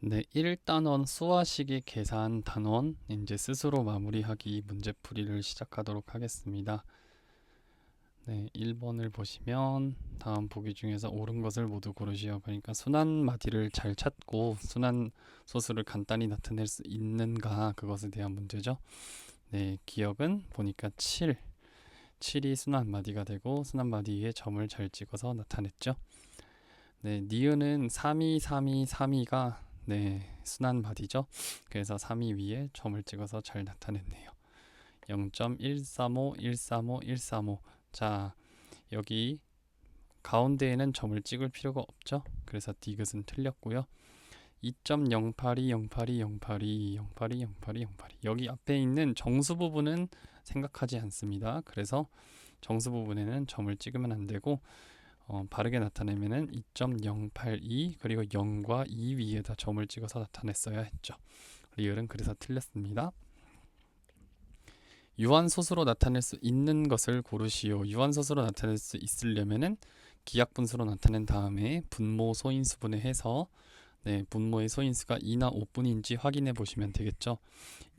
네, 1단원 수화식의 계산 단원 이제 스스로 마무리하기 문제풀이를 시작하도록 하겠습니다. 네, 1번을 보시면 다음 보기 중에서 옳은 것을 모두 고르시오. 그러니까 순환 마디를 잘 찾고 순환 소수를 간단히 나타낼 수 있는가 그것에 대한 문제죠. 네, 기억은 보니까 7. 7이 순환 마디가 되고 순환 마디 위에 점을 잘 찍어서 나타냈죠. 네, 니은은 3이 3이 3이가 네, 순환 바디죠. 그래서 3위 위에 점을 찍어서 잘 나타냈네요. 0.135, 135, 135. 자, 여기 가운데에는 점을 찍을 필요가 없죠. 그래서 디귿은 틀렸고요. 2.082, 082, 082, 082, 082, 082. 여기 앞에 있는 정수 부분은 생각하지 않습니다. 그래서 정수 부분에는 점을 찍으면 안 되고 어, 바르게 나타내면은 2.082 그리고 0과 2 위에다 점을 찍어서 나타냈어야 했죠. 리을은 그래서 틀렸습니다. 유한소수로 나타낼 수 있는 것을 고르시오. 유한소수로 나타낼 수 있으려면은 기약분수로 나타낸 다음에 분모 소인수분해 해서 네, 분모의 소인수가 2나 5분인지 확인해 보시면 되겠죠.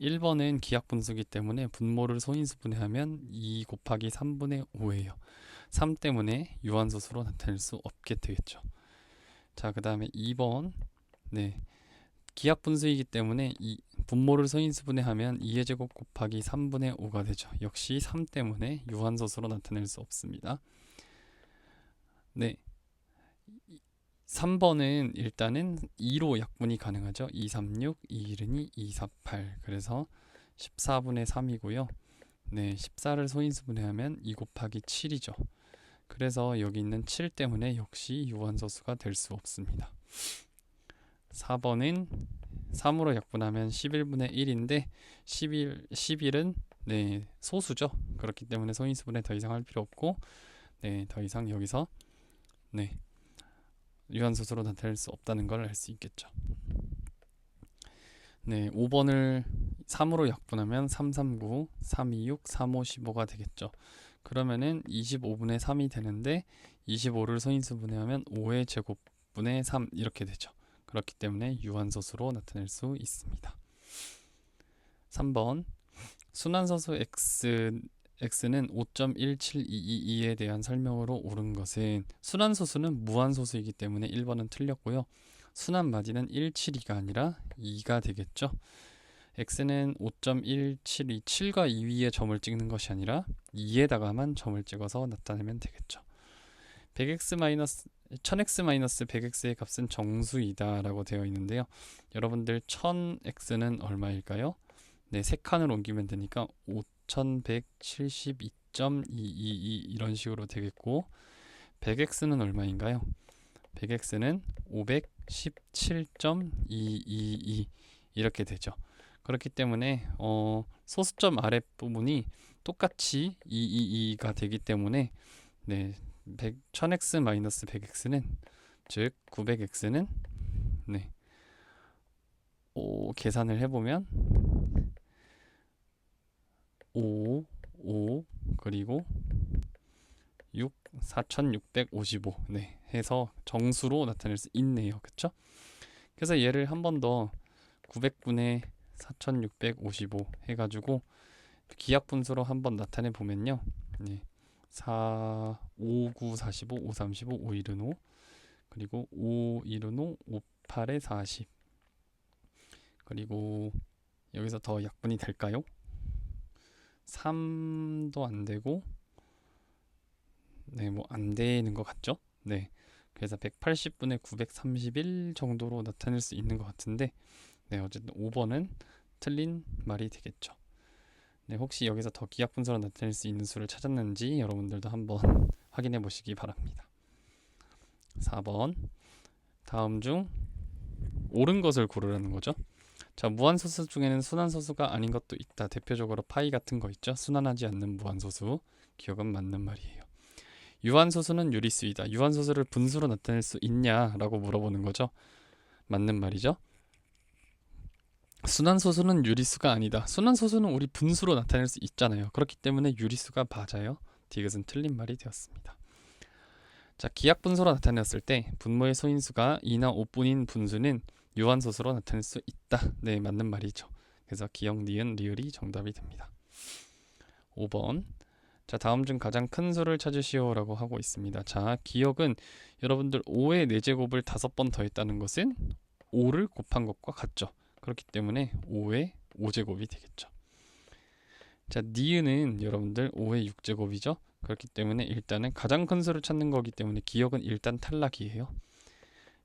1번은 기약분수기 때문에 분모를 소인수분해하면 2 곱하기 3분의 5예요. 3 때문에 유한소수로 나타낼 수 없게 되겠죠. 자, 그 다음에 2번. 네. 기하분수이기 때문에 이 분모를 소인수분해하면 2의 제곱 곱하기 3분의 5가 되죠. 역시 3 때문에 유한소수로 나타낼 수 없습니다. 네. 3번은 일단은 2로 약분이 가능하죠. 236, 212, 248. 그래서 14분의 3이고요. 네, 14를 소인수분해하면 2 곱하기 7이죠. 그래서 여기 있는 7 때문에 역시 유한소수가 될 수 없습니다. 4번은 3으로 약분하면 11분의 1인데 11, 11은 네, 소수죠. 그렇기 때문에 소인수분해 더 이상 할 필요 없고 네, 더 이상 여기서 네, 유한소수로 나타낼 수 없다는 걸 알 수 있겠죠. 네, 5번을 3으로 약분하면 339, 326, 3515가 되겠죠. 그러면은 25분의 3이 되는데 25를 소인수분해하면 5의 제곱분의 3 이렇게 되죠. 그렇기 때문에 유한소수로 나타낼 수 있습니다. 3번 순환소수 x x는 5.1722에 대한 설명으로 옳은 것은 순환소수는 무한소수이기 때문에 1번은 틀렸고요. 순환 마디는 172가 아니라 2가 되겠죠. X는 5.172 7과 2 위에 점을 찍는 것이 아니라 2에다가만 점을 찍어서 나타내면 되겠죠. 100x 1000x 100x의 값은 정수이다라고 되어 있는데요. 여러분들 1000x는 얼마일까요? 네, 세 칸을 옮기면 되니까 5172.222 이런 식으로 되겠고 100x는 얼마인가요? 100x는 517.222 이렇게 되죠. 그렇기 때문에 어, 소수점 아랫 부분이 똑같이 222가 되기 때문에 네, 100, 1000x 마이너스 100x는 즉 900x는 네. 오, 계산을 해보면 5, 5 그리고 6 4655 네, 해서 정수로 나타낼 수 있네요. 그쵸? 그래서 얘를 한 번 더 900분의 4655 해가지고 기약 분수로 한번 나타내 보면요. 네. 4, 5, 9, 45, 5, 35, 5, 1은 5 그리고 5, 1은 5, 5, 8에 40 그리고 여기서 더 약분이 될까요? 3도 안 되고 네, 뭐 안 되는 것 같죠? 네. 그래서 180분의 931 정도로 나타낼 수 있는 것 같은데 네, 어쨌든 5번은 틀린 말이 되겠죠. 네, 혹시 여기서 더 기하 분수로 나타낼 수 있는 수를 찾았는지 여러분들도 한번 확인해 보시기 바랍니다. 4번 다음 중 옳은 것을 고르라는 거죠. 자, 무한소수 중에는 순환소수가 아닌 것도 있다. 대표적으로 파이 같은 거 있죠. 순환하지 않는 무한소수. 기억은 맞는 말이에요. 유한소수는 유리수이다. 유한소수를 분수로 나타낼 수 있냐라고 물어보는 거죠. 맞는 말이죠. 순환소수는 유리수가 아니다. 순환소수는 우리 분수로 나타낼 수 있잖아요. 그렇기 때문에 유리수가 맞아요. 디귿은 틀린 말이 되었습니다. 자, 기약 분소로 나타냈을 때 분모의 소인수가 2나 5뿐인 분수는 유한소수로 나타낼 수 있다. 네, 맞는 말이죠. 그래서 기억, 니은, 리을이 정답이 됩니다. 5번. 자, 다음 중 가장 큰 수를 찾으시오 라고 하고 있습니다. 자, 기억은 여러분들 5의 4제곱을 5번 더했다는 것은 5를 곱한 것과 같죠. 그렇기 때문에 5의 5제곱이 되겠죠. 자, 니은은 여러분들 5의 6제곱이죠. 그렇기 때문에 일단은 가장 큰 수를 찾는 거기 때문에 기억은 일단 탈락이에요.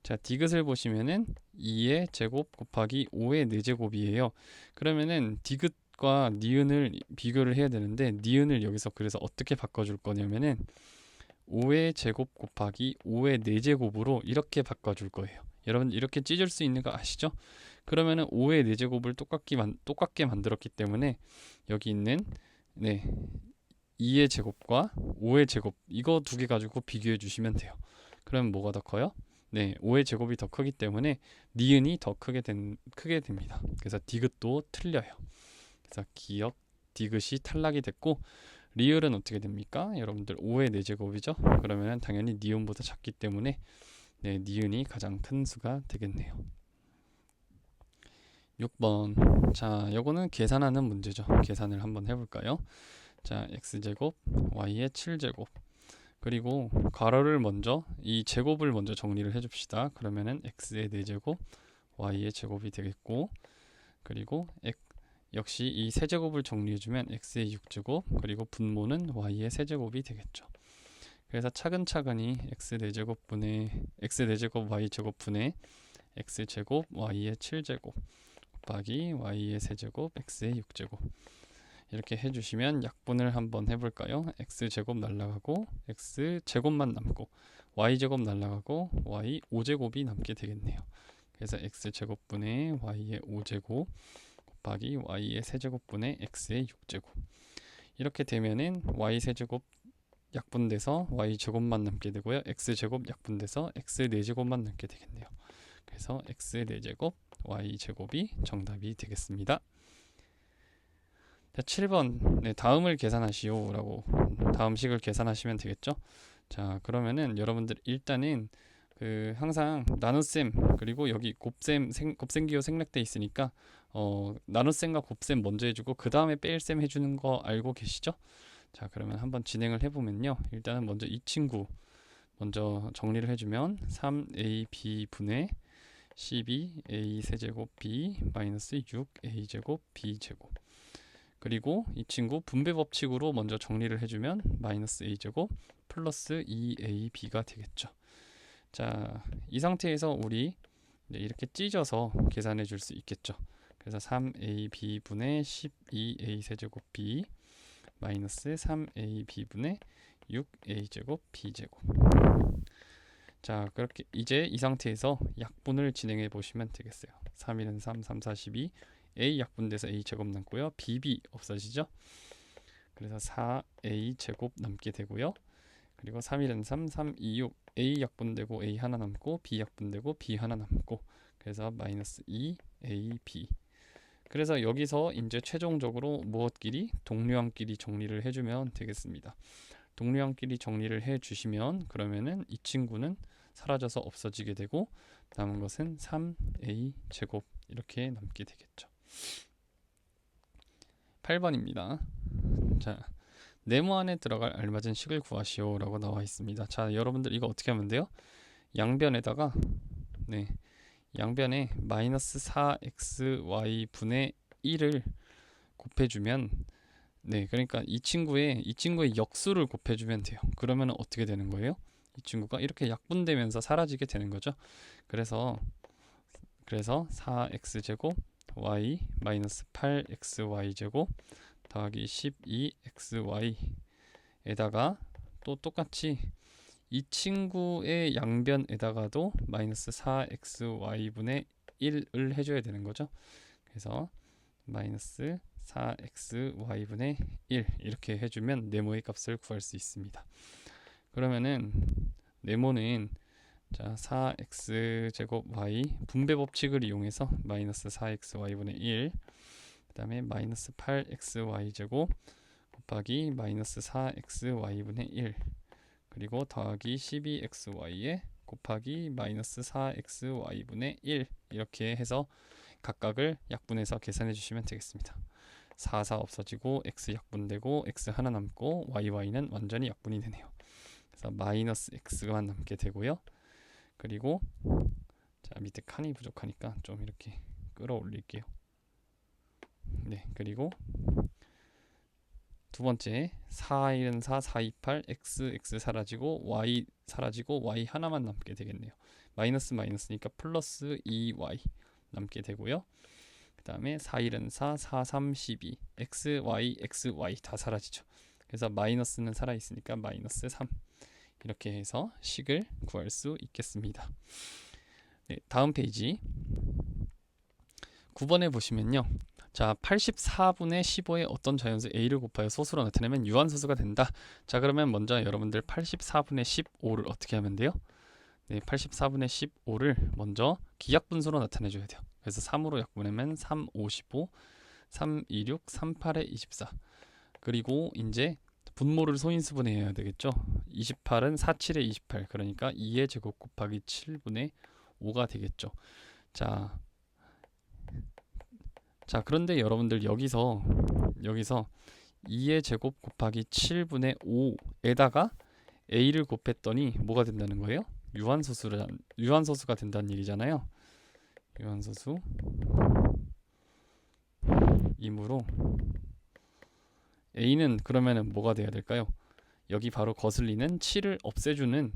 자, 디귿을 보시면은 2의 제곱 곱하기 5의 4제곱이에요. 그러면은 디귿과 니은을 비교를 해야 되는데 니은을 여기서 그래서 어떻게 바꿔줄 거냐면은 5의 제곱 곱하기 5의 4제곱으로 이렇게 바꿔줄 거예요. 여러분 이렇게 찢을 수 있는 거 아시죠? 그러면은 5의 4제곱을 똑같게, 만, 똑같게 만들었기 때문에 여기 있는 네 2의 제곱과 5의 제곱 이거 두 개 가지고 비교해 주시면 돼요. 그러면 뭐가 더 커요? 네, 5의 제곱이 더 크기 때문에 니은이 더 크게 된 크게 됩니다. 그래서 디귿도 틀려요. 그래서 기억 디귿이 탈락이 됐고 리을은 어떻게 됩니까? 여러분들 5의 4제곱이죠. 그러면 당연히 니은보다 작기 때문에 네, 니은이 가장 큰 수가 되겠네요. 6번. 자, 요거는 계산하는 문제죠. 계산을 한번 해볼까요? 자, x제곱, y의 7제곱. 그리고 괄호를 먼저 이 제곱을 먼저 정리를 해줍시다. 그러면은 x의 4제곱, y의 제곱이 되겠고, 그리고 x, 역시 이 세제곱을 정리해주면 x의 6제곱, 그리고 분모는 y의 세제곱이 되겠죠. 그래서 차근차근히 x 4제곱분의 x 4제곱 y 제곱분의 x 제곱 y의 7제곱 곱하기 y의 세제곱 x의 6제곱 이렇게 해주시면 약분을 한번 해볼까요? x 제곱 날라가고 x 제곱만 남고 y 제곱 날라가고 y 5제곱이 남게 되겠네요. 그래서 x 제곱분의 y의 5제곱 곱하기 y의 세제곱분의 x의 6제곱 이렇게 되면은 y 세제곱 약분돼서 y 제곱만 남게 되고요. x 제곱 약분돼서 x 4제곱만 남게 되겠네요. 그래서 x 4제곱 y 제곱이 정답이 되겠습니다. 자, 7번 네, 다음을 계산하시오 라고 다음 식을 계산하시면 되겠죠. 자 그러면은 여러분들 일단은 그 항상 나눗셈 그리고 여기 곱셈 생, 곱셈기호 생략돼 있으니까 어 나눗셈과 곱셈 먼저 해주고 그 다음에 뺄셈 해주는 거 알고 계시죠? 자 그러면 한번 진행을 해보면요 일단은 먼저 이 친구 먼저 정리를 해주면 3ab 분의 12a 세제곱 b 마이너스 6a 제곱 b 제곱 그리고 이 친구 분배 법칙으로 먼저 정리를 해주면 마이너스 a 제곱 플러스 2ab가 되겠죠. 자, 이 상태에서 우리 이렇게 찢어서 계산해 줄 수 있겠죠. 그래서 3ab 분의 12a 세제곱 b 마이너스 3ab 분의 6a 제곱 b 제곱. 자, 그렇게 이제 이 상태에서 약분을 진행해 보시면 되겠어요. 3일은 3, 3, 4, 12 a 약분돼서 a 제곱 남고요. bb 없어지죠. 그래서 4a 제곱 남게 되고요. 그리고 3일은 3, 3, 2, 6 a 약분되고 a 하나 남고 b 약분되고 b 하나 남고 그래서 마이너스 2ab 그래서 여기서 이제 최종적으로 무엇끼리 동류항끼리 정리를 해주면 되겠습니다. 동류항끼리 정리를 해주시면 그러면은 이 친구는 사라져서 없어지게 되고 남은 것은 3a 제곱 이렇게 남게 되겠죠. 8번입니다. 자, 네모 안에 들어갈 알맞은 식을 구하시오 라고 나와 있습니다. 자, 여러분들 이거 어떻게 하면 돼요? 양변에다가 네, 양변에 마이너스 4xy 분의 1을 곱해주면 네, 그러니까 이 친구의 이 친구의 역수를 곱해주면 돼요. 그러면 어떻게 되는 거예요? 이 친구가 이렇게 약분되면서 사라지게 되는 거죠. 그래서 그래서 4x 제곱 y 마이너스 8xy 제곱 더하기 12xy에다가 또 똑같이 이 친구의 양변에다가도 마이너스 4xy분의 1을 해줘야 되는 거죠. 그래서 마이너스 4xy분의 1 이렇게 해주면 네모의 값을 구할 수 있습니다. 그러면은 네모는 자 4x 제곱 y 분배 법칙을 이용해서 마이너스 4xy분의 1 그 다음에 마이너스 8xy 제곱 곱하기 마이너스 4xy분의 1 그리고 더하기 12xy에 곱하기 마이너스 4xy분의 1 이렇게 해서 각각을 약분해서 계산해 주시면 되겠습니다. 4, 4 없어지고 x 약분되고 x 하나 남고 y, y는 완전히 약분이 되네요. 그래서 마이너스 x만 남게 되고요. 그리고 자 밑에 칸이 부족하니까 좀 이렇게 끌어올릴게요. 네 그리고 두 번째 4일은 4, 4, 2, 8, x, x 사라지고 y 사라지고 y 하나만 남게 되겠네요. 마이너스 마이너스니까 플러스 2y 남게 되고요. 그 다음에 4일은 4, 4, 3, 12 x, y, x, y 다 사라지죠. 그래서 마이너스는 살아있으니까 마이너스 3 이렇게 해서 식을 구할 수 있겠습니다. 네, 다음 페이지 9번에 보시면요. 자, 84분의 15에 어떤 자연수 a를 곱하여 소수로 나타내면 유한소수가 된다. 자, 그러면 먼저 여러분들 84분의 15를 어떻게 하면 돼요? 네, 84분의 15를 먼저 기약분수로 나타내 줘야 돼요. 그래서 3으로 약분하면 3, 55, 3, 26, 38에 24. 그리고 이제 분모를 소인수분해해야 되겠죠. 28은 4, 7에 28. 그러니까 2의 제곱 곱하기 7분의 5가 되겠죠. 자, 자 그런데 여러분들 여기서 여기서 2의 제곱 곱하기 7분의 5에다가 a를 곱했더니 뭐가 된다는 거예요? 유한소수를 유한소수가 된다는 얘기잖아요. 유한소수 이므로 a는 그러면은 뭐가 돼야 될까요? 여기 바로 거슬리는 7을 없애주는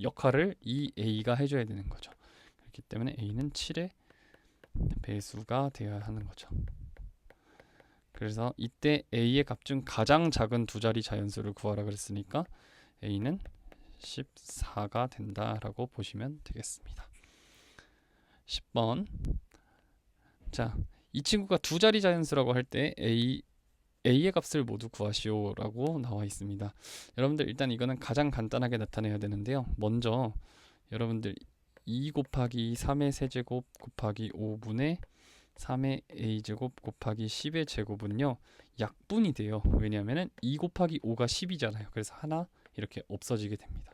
역할을 이 a가 해줘야 되는 거죠. 그렇기 때문에 a는 7의 배수가 되어야 하는 거죠. 그래서 이때 a의 값 중 가장 작은 두 자리 자연수를 구하라 그랬으니까 a는 14가 된다라고 보시면 되겠습니다. 10번 자, 이 친구가 두 자리 자연수라고 할 때 a a의 값을 모두 구하시오라고 나와 있습니다. 여러분들 일단 이거는 가장 간단하게 나타내야 되는데요. 먼저 여러분들 2 곱하기 3의 세제곱 곱하기 5분의 3의 a제곱 곱하기 10의 제곱은요 약분이 돼요 왜냐하면 2 곱하기 5가 10이잖아요 그래서 하나 이렇게 없어지게 됩니다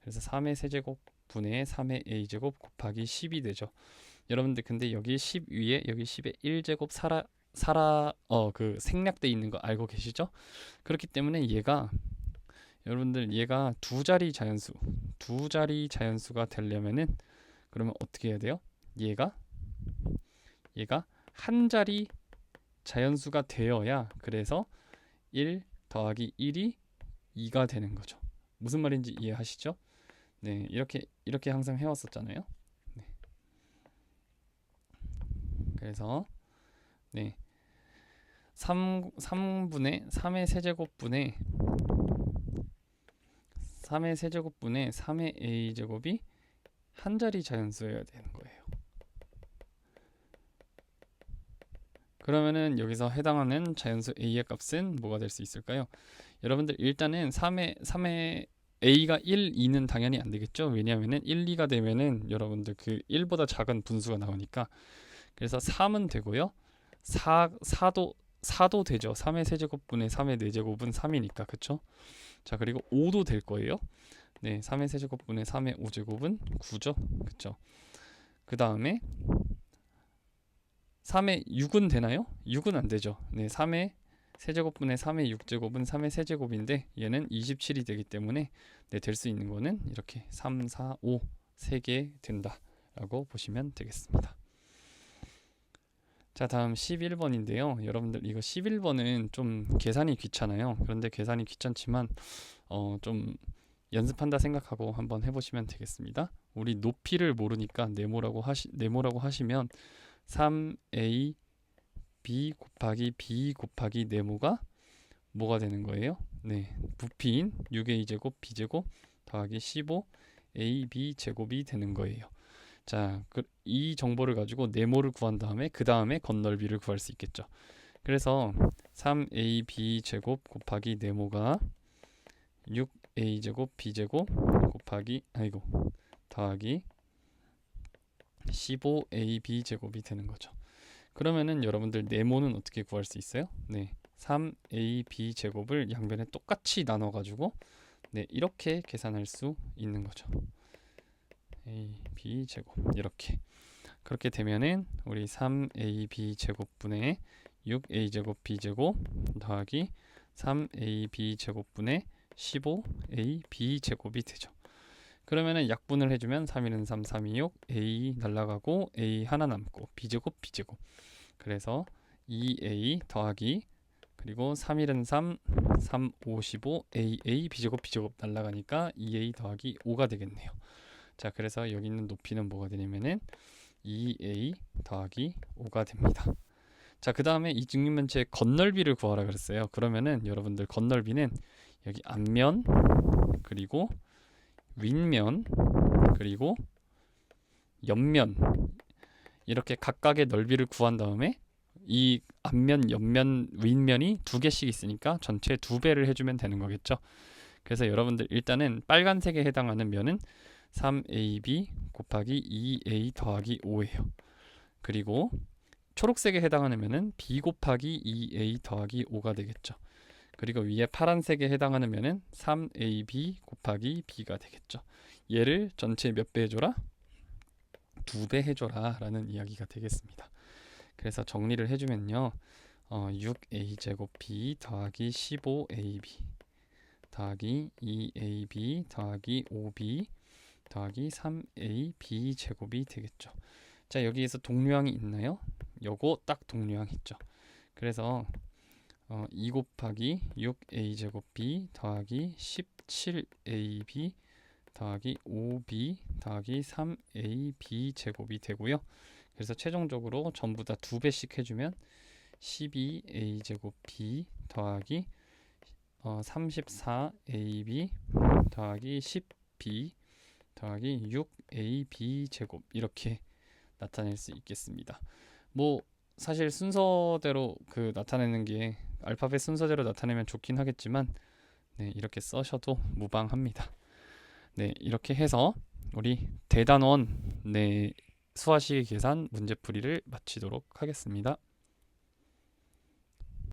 그래서 3의 세제곱 분의 3의 a제곱 곱하기 10이 되죠 여러분들 근데 여기 10 위에 여기 10의 1제곱 살아 살아 어 그 생략돼 있는 거 알고 계시죠 그렇기 때문에 얘가 여러분들 얘가 두 자리 자연수 두 자리 자연수가 되려면은 그러면 어떻게 해야 돼요? 얘가 얘가 한 자리 자연수가 되어야 그래서 1 더하기 1이 2가 되는 거죠. 무슨 말인지 이해하시죠? 네, 이렇게 이렇게 항상 해왔었잖아요. 네. 그래서 네. 3 3분의 3의 세제곱분의 3의 세제곱분의 3의 a제곱이 한 자리 자연수여야 되는 거예요. 그러면은 여기서 해당하는 자연수 a의 값은 뭐가 될 수 있을까요? 여러분들 일단은 3의 3의 a가 1, 2는 당연히 안 되겠죠. 왜냐하면은 1, 2가 되면은 여러분들 그 1보다 작은 분수가 나오니까 그래서 3은 되고요. 4 4도 4도 되죠. 3의 세제곱분의 3의 4제곱은 3이니까 그쵸? 자 그리고 5도 될 거예요. 네, 3의 세제곱분의 3의 5제곱은 9죠. 그쵸? 그 다음에 3의 6은 되나요? 6은 안 되죠. 네, 3의 세제곱분의 3의 6제곱은 3의 세제곱인데 얘는 27이 되기 때문에 네, 될 수 있는 거는 이렇게 3, 4, 5 3개 된다 라고 보시면 되겠습니다. 자 다음 11번인데요. 여러분들 이거 11번은 좀 계산이 귀찮아요. 그런데 계산이 귀찮지만 어 좀 연습한다 생각하고 한번 해보시면 되겠습니다. 우리 높이를 모르니까 네모라고 하시 네모라고 하시면 3a b 곱하기 b 곱하기 네모가 뭐가 되는 거예요? 네 부피인 6a 제곱 b 제곱 더하기 15 ab 제곱이 되는 거예요 자, 그, 이 정보를 가지고 네모를 구한 다음에 그 다음에 건널비를 구할 수 있겠죠. 그래서 3ab 제곱 곱하기 네모가 6a 제곱 b 제곱 곱하기 아이고 더하기 15ab 제곱이 되는 거죠. 그러면은 여러분들 네모는 어떻게 구할 수 있어요? 네. 3ab 제곱을 양변에 똑같이 나눠 가지고 네, 이렇게 계산할 수 있는 거죠. A b 제곱 이렇게 그렇게 되면은 우리 3ab 제곱분의 6a 제곱 b 제곱 더하기 3ab 제곱분의 15ab 제곱이 되죠. 그러면은 약분을 해주면 3일은 3, 3이 6, a 날라가고 a 하나 남고 b 제곱 b 제곱. 그래서 2a 더하기 그리고 3일은 3, 3, 5, 15, a, a, b 제곱 b 제곱 날라가니까 2a 더하기 5가 되겠네요. 자, 그래서 여기 있는 높이는 뭐가 되냐면은 2a 더하기 5가 됩니다. 자, 그 다음에 이 직육면체의 겉넓이를 구하라 그랬어요. 그러면은 여러분들 겉넓이는 여기 앞면 그리고 윗면 그리고 옆면 이렇게 각각의 넓이를 구한 다음에 이 앞면, 옆면, 윗면이 두 개씩 있으니까 전체 두 배를 해주면 되는 거겠죠. 그래서 여러분들 일단은 빨간색에 해당하는 면은 3ab 곱하기 2a 더하기 5예요. 그리고 초록색에 해당하는 면은 b 곱하기 2a 더하기 5가 되겠죠. 그리고 위에 파란색에 해당하는 면은 3ab 곱하기 b가 되겠죠. 얘를 전체 몇 배 해줘라? 두 배 해줘라 라는 이야기가 되겠습니다. 그래서 정리를 해주면요. 어, 6a 제곱 b 더하기 15ab 더하기 2ab 더하기 5b 더하기 3ab 제곱이 되겠죠. 자 여기에서 동류항이 있나요? 요거 딱 동류항 있죠. 그래서 어, 2 곱하기 6a 제곱 b 더하기 17ab 더하기 5b 더하기 3ab 제곱이 되고요. 그래서 최종적으로 전부 다 두 배씩 해주면 12a 제곱 b 더하기 어, 34ab 더하기 10b 더하기 6ab 제곱 이렇게 나타낼 수 있겠습니다. 뭐 사실 순서대로 그 나타내는 게 알파벳 순서대로 나타내면 좋긴 하겠지만 네, 이렇게 써셔도 무방합니다. 네, 이렇게 해서 우리 대단원 네 수화식 계산 문제풀이를 마치도록 하겠습니다.